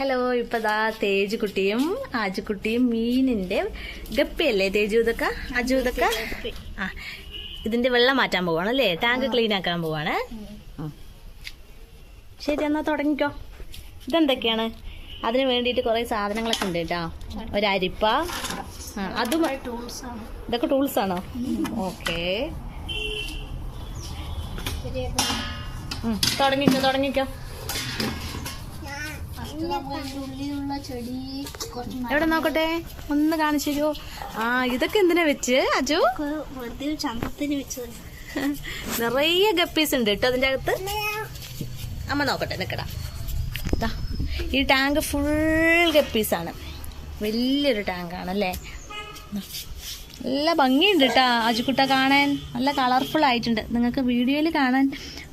Hello ഇപ്പൊ ദാ തേജുകുട്ടിയും ആജുക്കുട്ടിയും മീനിന്റെ ഗപ്പിയല്ലേ? തേജു ഇതൊക്കെ? അജു ഇതൊക്കെ? ആ ഇതിന്റെ വെള്ളം മാറ്റാൻ പോവാണ് അല്ലേ? ടാങ്ക് ക്ലീൻ ആക്കാൻ പോവാണ്. ശരി എന്നാ തുടങ്ങിക്കോ. ഇതെന്തൊക്കെയാണ്? അതിന് വേണ്ടിയിട്ട് കുറേ സാധനങ്ങളൊക്കെ ഉണ്ട് കേട്ടോ. ഒരരിപ്പ. അതും ഇതൊക്കെ ടൂൾസ് ആണോ? ഓക്കെ. തുടങ്ങിക്കോ തുടങ്ങിക്കോ ഫസ്റ്റ് നമ്മൾ ഇതിന്റെ ഉള്ളിലുള്ള ചെടി കുറച്ച് എവിടെ നോക്കട്ടെ? ഒന്ന് കാണിച്ചു തരുമോ ആ ഇതൊക്കെ എന്തിനാ വെച്ച് അജു? ചന്ദ്രത്തിന് വെച്ച് നിറയെ ഗപ്പീസ് ഉണ്ട് കേട്ടോ അതിന്റെ അകത്ത്. അമ്മ നോക്കട്ടെ നിക്കടാ. ഈ ടാങ്ക് ഫുൾ ഗപ്പീസ് ആണ്. വലിയൊരു ടാങ്കാണ് അല്ലേ? നല്ല ഭംഗിയുണ്ട് കേട്ടോ അജുക്കുട്ട കാണാൻ. നല്ല കളർഫുൾ ആയിട്ടുണ്ട്. നിങ്ങൾക്ക് വീഡിയോയിൽ കാണാൻ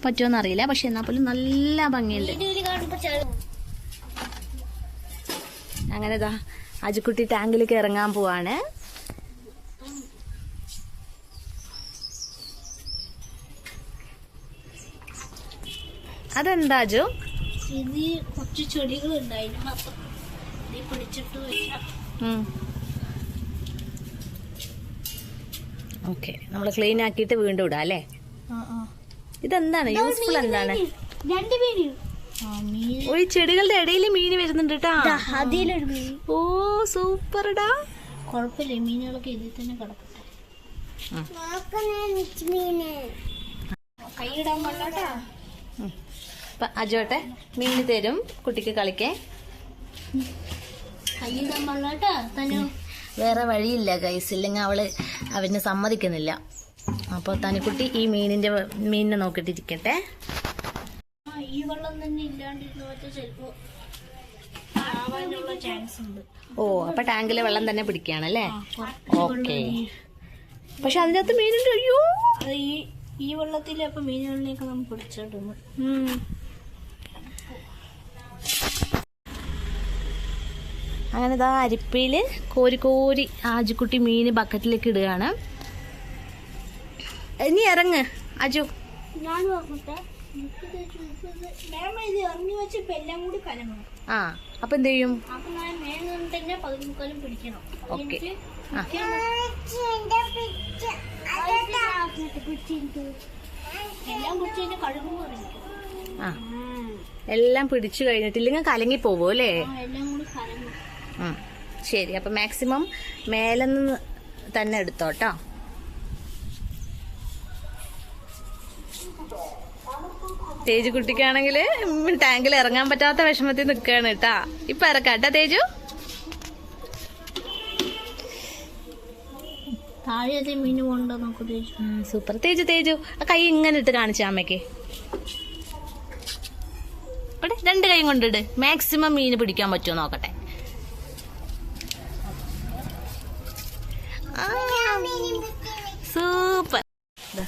പറ്റുമോ എന്നറിയില്ല പക്ഷെ എന്നാൽ പോലും നല്ല ഭംഗിയുണ്ട്. അങ്ങനെ ഇതാ അജിക്കുട്ടി ടാങ്കിലേക്ക് ഇറങ്ങാൻ പോവാണ്. അതെന്താ അജു? ഇത് കുറച്ച് ചെടികളുണ്ട് അതിന് മാത്രം പിടിച്ചിട്ട് ഓക്കെ നമ്മൾ ക്ലീൻ ആക്കിയിട്ട് വീണ്ടും ഇടാം അല്ലേ? ഇതെന്താണ്? യൂസ്ഫുൾ എന്താണ്? രണ്ട് മീന് ഈ ചെടികളുടെ ഇടയിൽ മീൻ വരുന്നുണ്ട് കേട്ടാ അതിലൊരു മീൻ. ഓ സൂപ്പർടാ. കുഴപ്പമില്ല മീനുകളൊക്കെ ഇതിൽ തന്നെ കിടക്കട്ടെ. കൈയിടാൻ പാടാട്ടാ അജോട്ടെ മീൻ തരും കുട്ടിക്ക് കളിക്കേ. കൈയിടാൻ പാടാട്ടാ തനു. വേറെ വഴിയില്ല ഗൈസ് ഇല്ലെങ്കിൽ അവൾ അവന് സമ്മതിക്കുന്നില്ല. അപ്പോൾ തനിക്കുട്ടി ഈ മീനിന്റെ മീനിനെ നോക്കിയിട്ടിരിക്കട്ടെ ഈ വെള്ളം തന്നെ ഇല്ലാണ്ടിരുന്ന വെച്ചാൽ ചിലപ്പോ ഓ അപ്പൊ ടാങ്കിലെ വെള്ളം തന്നെ പിടിക്കുകയാണല്ലേ? ഓക്കെ പക്ഷെ അതിനകത്ത് മീനുണ്ട്. അയ്യോ! ഈ ഈ വെള്ളത്തിൽ അപ്പൊ മീനുകളിലേക്ക് നമുക്ക് പിടിച്ചിടുന്നു. അങ്ങനെ ഇതാ അരിപ്പയിൽ കോരി കോരി ആജുക്കുട്ടി മീന് ബക്കറ്റിലേക്ക് ഇടുകയാണ്. ഇനി ഇറങ്ങ്. അജു. ഞാൻ പറഞ്ഞിട്ട് ആ അപ്പൊ എന്ത് ചെയ്യും? മേലെ നിന്ന് ഓക്കെ. ആ. എല്ലാം പിടിച്ചു കഴിഞ്ഞിട്ട് ഇല്ലെങ്കിൽ കലങ്ങി പോവോ അല്ലേ. ശരി അപ്പൊ മാക്സിമം മേലെന്ന് തന്നെ എടുത്തോട്ടോ. തേജു കുട്ടിക്കാണെങ്കിൽ ടാങ്കിൽ ഇറങ്ങാൻ പറ്റാത്ത വിഷമത്തിൽ നിൽക്കുകയാണ് കേട്ടാ. ഇപ്പൊ ഇറക്കാട്ടാ തേജു. സൂപ്പർ തേജു. തേജു ആ കൈ ഇങ്ങനെ ഇട്ട് കാണിച്ച അമ്മയ്ക്ക്. ഇവിടെ രണ്ട് കൈ കൊണ്ടിട്ട് മാക്സിമം മീൻ പിടിക്കാൻ പറ്റുമോ നോക്കട്ടെ. ആ, സൂപ്പർ ദാ,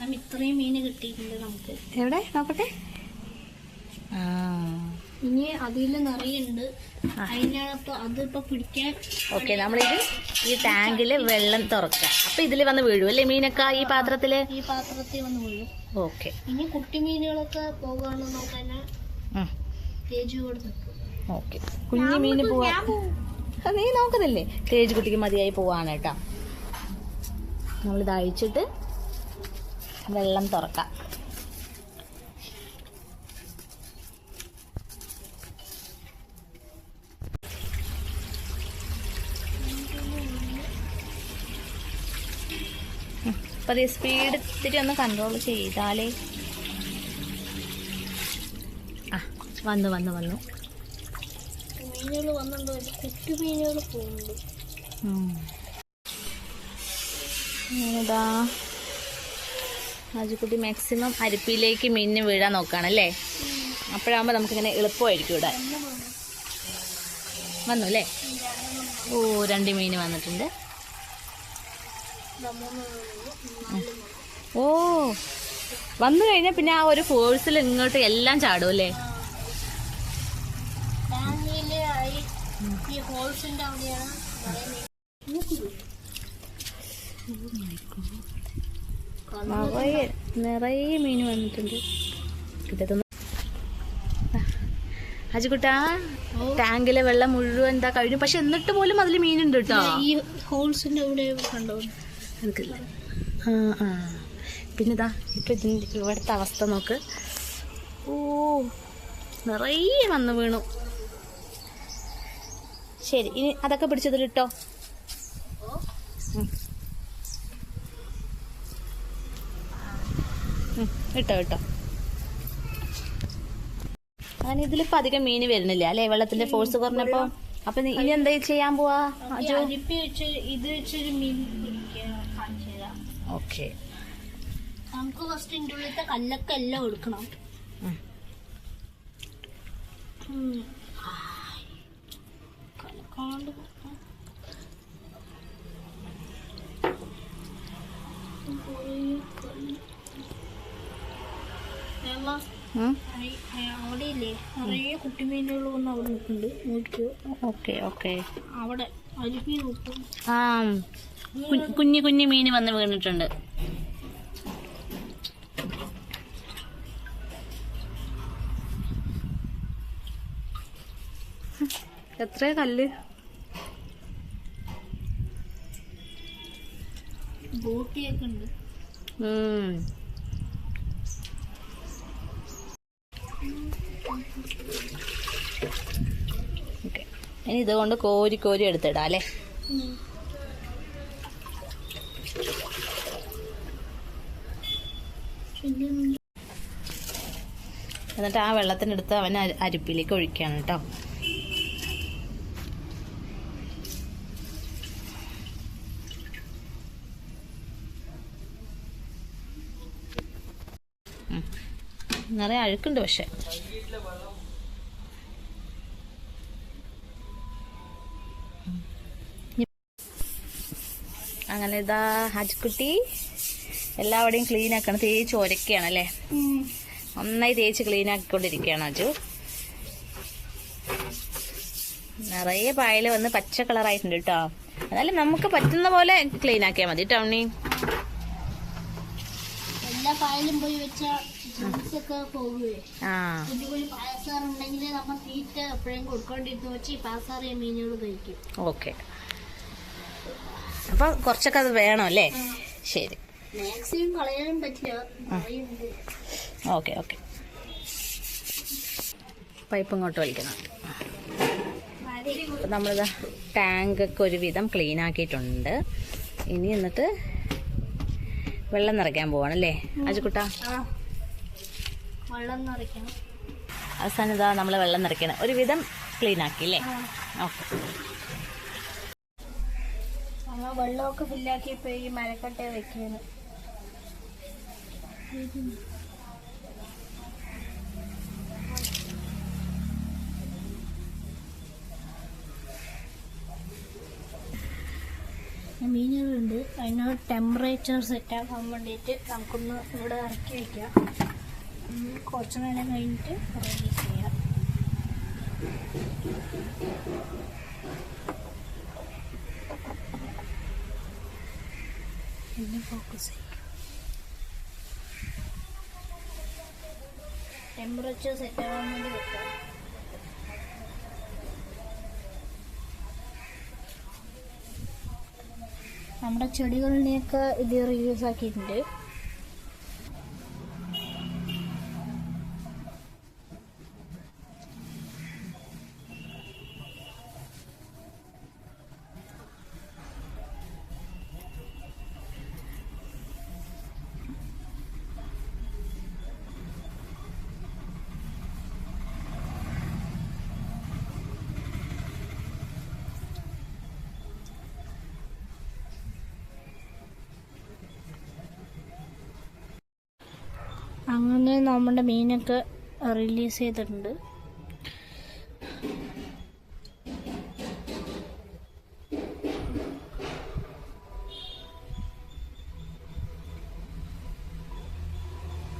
നമ്മ ഇത്രയും മീൻ കിട്ടിയിട്ടുണ്ട് നമുക്ക്. എവിടെ? നോക്കട്ടെ. ആ. ഇനി അതിൽ നിറയുണ്ട്. അതിനകത്ത് അതിപ്പോ പിടിക്കാൻ ഓക്കെ നമ്മളിത് ഈ ടാങ്കിൽ വെള്ളം തുറക്കുക. അപ്പൊ ഇതിൽ വന്ന് വീഴും അല്ലേ മീനൊക്കെ ഈ പാത്രത്തിൽ? ഈ പാത്രത്തിൽ വന്ന് വീഴും. ഓക്കെ. ഇനി കുട്ടി മീനുകളൊക്കെ പോകുകയാണെന്ന് നോക്കാൻ തേജു ഓക്കെ. കുഞ്ഞു മീന് പോവാ. നീ നോക്കുന്നില്ലേ? തേജ് കുട്ടിക്ക് മതിയായി പോവാണ് കേട്ടോ. നമ്മളിത് അഴിച്ചിട്ട് വെള്ളം തുറക്കാം. ഉം. അപ്പൊ അത് സ്പീഡ് ഇത്തിരി ഒന്ന് കൺട്രോൾ ചെയ്താലേ. ആ വന്നു വന്നു വന്നു. മീനുകൾ വന്നുണ്ടോ കുട്ടി മീനുകൾ പോകുന്നുണ്ട് ഇതാ രാജുക്കുട്ടി മാക്സിമം അരിപ്പിയിലേക്ക് മീനിന് വീഴാൻ നോക്കുകയാണ് അല്ലേ അപ്പോഴാകുമ്പോൾ നമുക്കിങ്ങനെ എളുപ്പമായിരിക്കും ഇടാൻ വന്നു അല്ലേ ഓ രണ്ട് മീൻ വന്നിട്ടുണ്ട്. ഓ വന്നു കഴിഞ്ഞാൽ പിന്നെ ആ ഒരു ഫോഴ്സിൽ ഇങ്ങോട്ട് എല്ലാം ചാടും അല്ലേ? ഈ ഹോൾസിന്റെ അവിടെയാണ് നിറയെ നിറയെ മീൻ വന്നിട്ടുണ്ട്. ഇതൊന്നും അജിക്കുട്ടാ ടാങ്കിലെ വെള്ളം മുഴുവൻ എന്താ കഴിഞ്ഞു. പക്ഷെ എന്നിട്ട് പോലും അതിൽ മീനുണ്ട് കേട്ടോ ഈ ഹോൾസിന്റെ അവിടെ കണ്ടോ? എനിക്കില്ല. ആ ആ. പിന്നെ ഇതാ ഇപ്പൊ ഇതിന്റെ ഇവിടുത്തെ അവസ്ഥ നോക്ക്. ഓ നിറയെ വന്ന് വീണു. ശരി ഇനി അതൊക്കെ പിടിച്ചതിലിട്ടോ? ഇട്ടോ ഇട്ടോ. അങ്ങനെ ഇതിലിപ്പോ അധികം മീന് വരുന്നില്ല? അല്ലെ വെള്ളത്തിന്റെ ഫോഴ്സ് കുറഞ്ഞപ്പോ? അപ്പൊ ഇനി എന്താ ചെയ്യാൻ പോവാ? ഇത് വെച്ചൊരു മീൻ ഓക്കെ. നമുക്ക് ഫസ്റ്റ് ഇന്റെ ഉള്ളിലത്തെ കല്ലൊക്കെ എല്ലാം എടുക്കണം. കലക്കാണ്ട് അവിടെ ഇല്ലേ നിറയെ കുട്ടിമീനുകൾ വന്ന് അവിടെ നിൽക്കുന്നുണ്ട്. നോക്കിയോ? Okay okay. അവിടെ അരിപ്പി നോക്കും. ആ കുഞ്ഞു കുഞ്ഞു മീന് വന്ന് വീണിട്ടുണ്ട്. എത്ര കല്ല്? ബോട്ടിയൊക്കെ ഉണ്ട്. ഓക്കെ. ഇനി ഇതുകൊണ്ട് കോരി കോരി എടുത്തിടാം അല്ലേ? എന്നിട്ട് ആ വെള്ളത്തിനെടുത്ത് അവൻ അരി- അരിപ്പിലേക്ക് ഒഴിക്കുകയാണ് കേട്ടോ. നിറയെ അഴുക്കുണ്ട് പക്ഷെ. അങ്ങനെ ഇതാ ഹജ്കുട്ടി എല്ലാവിടെയും ക്ലീൻ ആക്കണം. തേച്ച് ഒരക്കുകയാണ് അല്ലേ? നന്നായി തേച്ച് ക്ലീൻ ആക്കിക്കൊണ്ടിരിക്കുകയാണ് അജു. നിറയെ പായൽ വന്ന് പച്ച കളറായിട്ടുണ്ട് കേട്ടോ എന്നാലും നമുക്ക് പറ്റുന്ന പോലെ ക്ലീൻ ആക്കിയാൽ മതി ടൗണി ഉണ്ണി. എല്ലാ പായലും പോയി വെച്ച ഓക്കെ. അപ്പൊ കുറച്ചൊക്കെ അത് വേണം അല്ലേ? ശരി. Okay okay. പൈപ്പ് ഇങ്ങോട്ട് വലിക്കണം. നമ്മളിത് ടാങ്കൊക്കെ ഒരുവിധം ക്ലീൻ ആക്കിയിട്ടുണ്ട്. ഇനി എന്നിട്ട് വെള്ളം നിറയ്ക്കാൻ പോവാണല്ലേ അജുക്കുട്ട. വെള്ളം നിറയ്ക്കണം. അവസാനം ഇതാ നമ്മൾ വെള്ളം നിറയ്ക്കണം. ഒരുവിധം ക്ലീൻ ആക്കി അല്ലേ ഓക്കെ. വെള്ളമൊക്കെ ഫില്ലാക്കിയപ്പോ ഈ മരക്കട്ട വെക്കുന്നത് മീനുകളുണ്ട്. അതിനോട് ടെമ്പറേച്ചർ സെറ്റ് ആക്കാൻ വേണ്ടിയിട്ട് നമുക്കൊന്ന് ഇവിടെ ഇറക്കി വെക്കാം. ഉം, കുറച്ച് നേരം കഴിഞ്ഞിട്ട് റെഡി ചെയ്യാം പിന്നെ ഫോക്കസ് ചെയ്യാം ടെമ്പറേച്ചർ സെറ്റ് ആവാൻ വേണ്ടി വെക്കാം നമ്മുടെ ചെടികളിനെയൊക്കെ ഇത് റീയൂസ് ആക്കിയിട്ടുണ്ട്. അങ്ങനെ നമ്മുടെ മീനൊക്കെ റിലീസ് ചെയ്തിട്ടുണ്ട്.